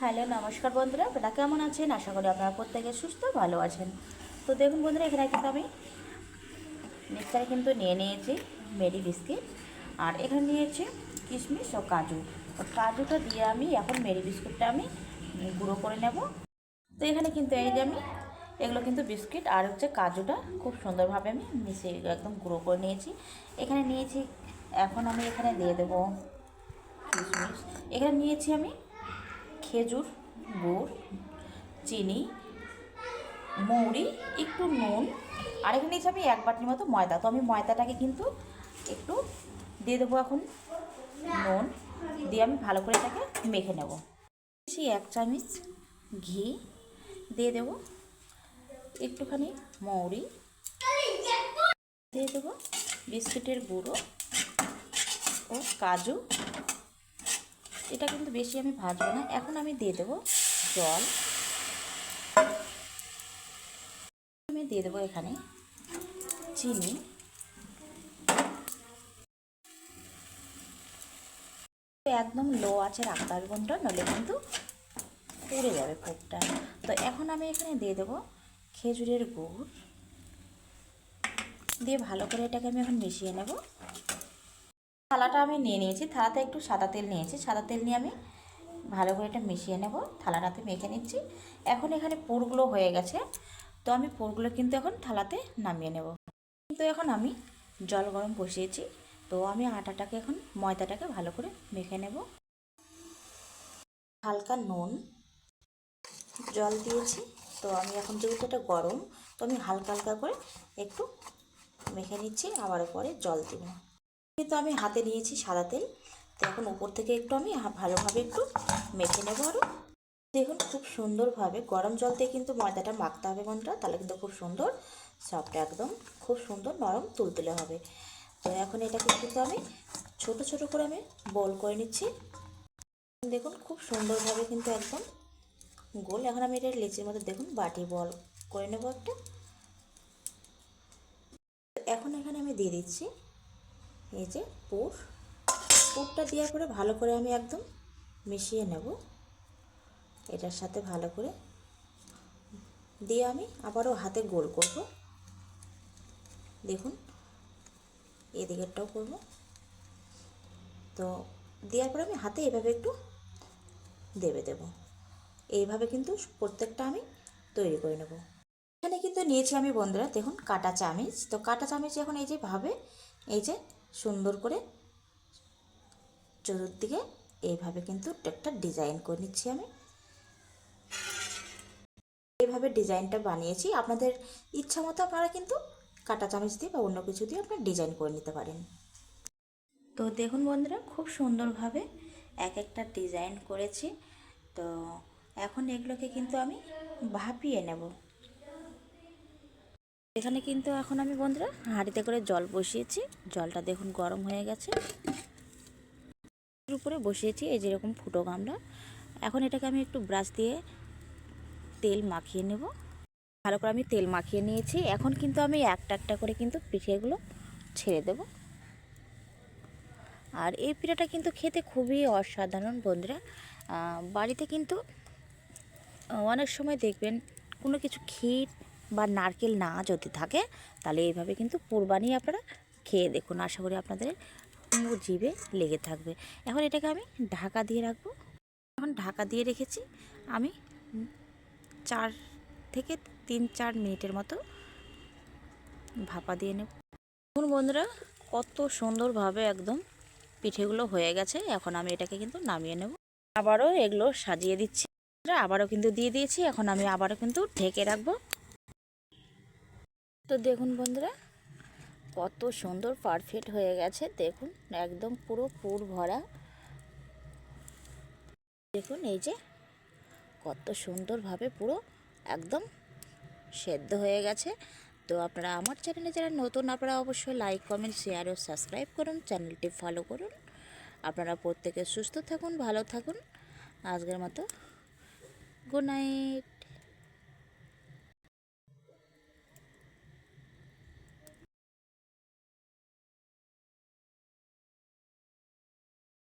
Hello, নমস্কার বন্ধুরা, আপনারা কেমন আছেন? আশা করি আপনারা প্রত্যেকে সুস্থ, ভালো আছেন। তো দেখুন বন্ধুরা, এখানে কিন্তু আমি মিক্সারে কিন্তু নিয়ে নিয়েছি মেরি বিস্কিট। আর এখানে নিয়েছি কিশমিশ ও কাজু। কাজুটা দিয়ে আমি এখন মেরি বিস্কুটটা আমি গুঁড়ো করে নেব। তো এখানে কিন্তু এই যে আমি, এগুলো কিন্তু বিস্কিট আর হচ্ছে কাজুটা খুব সুন্দরভাবে আমি মিশিয়ে একদম গুঁড়ো করে নিয়েছি। এখানে নিয়েছি, এখন আমি এখানে দিয়ে দেবো কিশমিশ। এখানে নিয়েছি আমি খেজুর, গুড়, চিনি, মৌরি, একটু নুন, আর এখানে নিয়েছি আমি এক বাটির মতো ময়দা, তো আমি ময়দাটাকে কিন্তু একটু দিয়ে দেবো এখন নুন, দিয়ে আমি ভালো করে এটাকে মেখে নেব। এক চামচ ঘি দিয়ে দেবো, একটুখানি মৌরি দিয়ে দেবো, বিস্কিটের গুঁড়ো ও কাজু। এটা কিন্তু বেশি আমি ভাজবো না। এখন আমি দিয়ে দেবো জল। আমি দিয়ে দেবো এখানে চিনি। একদম লো আছে রাখতে হবে কোনটা নলে কিন্তু পুড়ে যাবে কোকটা তো এখন আমি এখানে দিয়ে দেবো খেজুরের গুড়। দিয়ে ভালো করে এটাকে আমি এখন মিশিয়ে নেব। থালাটা আমি নিয়ে নিয়েছি। থালাতে একটু সাদা তেল নিয়েছি। সাদা তেল নিয়ে আমি ভালো করে এটা মিশিয়ে নেব। থালাটাতে মেখে নিচ্ছি। এখন এখানে পুরগুলো হয়ে গেছে। তো আমি পুরগুলো কিন্তু এখন থালাতে নামিয়ে নেব। কিন্তু এখন আমি জল গরম বসিয়েছি। তো আমি আটাটাকে এখন ময়দাটাকে ভালো করে মেখে নেব। হালকা নুন জল দিয়েছি। তো আমি এখন যেহেতু এটা গরম, তো আমি হালকা হালকা করে একটু মেখে নিচ্ছি। আবার পরে জল দিব। কিন্তু আমি হাতে নিয়েছি সাদা তেল। তো এখন উপর থেকে একটু আমি ভালোভাবে একটু মেখে নেব আরও দেখুন খুব সুন্দরভাবে গরম জল দিয়ে কিন্তু ময়দাটা মাখতে হবে বন্ধুরা, তাহলে কিন্তু খুব সুন্দর সফট একদম খুব সুন্দর নরম তুলতুলে হবে। তো এখন এটাকে কিন্তু আমি ছোট ছোট করে আমি বল করে নিচ্ছি। দেখুন খুব সুন্দরভাবে কিন্তু একদম গোল। এখন আমি এটা লেচির মধ্যে দেখুন বাটি বল করে নেব একটা। এখন এখানে আমি দিয়ে দিচ্ছি এই যে পুর। পুরটা দেওয়ার পরে ভালো করে আমি একদম মিশিয়ে নেব। এটার সাথে ভালো করে দিয়ে আমি আবারও হাতে গোল করব। দেখুন, এদিকেরটাও করব। তো দেওয়ার পরে আমি হাতে এভাবে একটু দেবে দেব। এইভাবে কিন্তু প্রত্যেকটা আমি তৈরি করে নেব। এখানে কিন্তু নিয়েছি আমি বন্ধুরা, দেখুন, কাটা চামিচ। তো কাটা চামিচ এখন এই যে ভাবে, এই যে সুন্দর করে চতুর্দিকে এইভাবে কিন্তু একটা ডিজাইন করে নিচ্ছি আমি। এইভাবে ডিজাইনটা বানিয়েছি। আপনাদের ইচ্ছা মতো আপনারা কিন্তু কাটা চামচ দিয়ে বা অন্য কিছু দিয়ে আপনারা ডিজাইন করে নিতে পারেন। তো দেখুন বন্ধুরা, খুব সুন্দরভাবে এক একটা ডিজাইন করেছি। তো এখন এগুলোকে কিন্তু আমি ভাপিয়ে নেব। এখানে কিন্তু এখন আমি বন্ধুরা হাঁড়িতে করে জল বসিয়েছি। জলটা দেখুন গরম হয়ে গেছে। উপরে বসিয়েছি, এই যেরকম ফুটো গামলা। এখন এটাকে আমি একটু ব্রাশ দিয়ে তেল মাখিয়ে নেব। ভালো করে আমি তেল মাখিয়ে নিয়েছি। এখন কিন্তু আমি একটা একটা করে কিন্তু পিঠেগুলো ছেড়ে দেব। আর এই পিঠাটা কিন্তু খেতে খুবই অসাধারণ বন্ধুরা। বাড়িতে কিন্তু অনেক সময় দেখবেন কোনো কিছু ক্ষীর বা নারকেল না যদি থাকে, তাহলে এইভাবে কিন্তু পুর বানিয়ে আপনারা খেয়ে দেখুন। আশা করি আপনাদের জিভে লেগে থাকবে। এখন এটাকে আমি ঢাকা দিয়ে রাখব। এখন ঢাকা দিয়ে রেখেছি। আমি চার থেকে তিন চার মিনিটের মতো ভাপা দিয়ে নেব। দেখুন বন্ধুরা, কত সুন্দরভাবে একদম পিঠেগুলো হয়ে গেছে। এখন আমি এটাকে কিন্তু নামিয়ে নেব। আবারও এগুলো সাজিয়ে দিচ্ছি। আবারও কিন্তু দিয়ে দিয়েছি। এখন আমি আবারও কিন্তু ঢেকে রাখব। তো দেখুন বন্ধুরা, কত সুন্দর পারফেক্ট হয়ে গেছে। দেখুন, একদম পুরো পুর ভরা। দেখুন, এই যে কত সুন্দরভাবে পুরো একদম সেদ্ধ হয়ে গেছে। তো আপনারা আমার চ্যানেলে যারা নতুন, আপনারা অবশ্যই লাইক কমেন্ট শেয়ার ও সাবস্ক্রাইব করুন চ্যানেলটি ফলো করুন। আপনারা প্রত্যেকে সুস্থ থাকুন, ভালো থাকুন। আজকের মতো গুড নাইট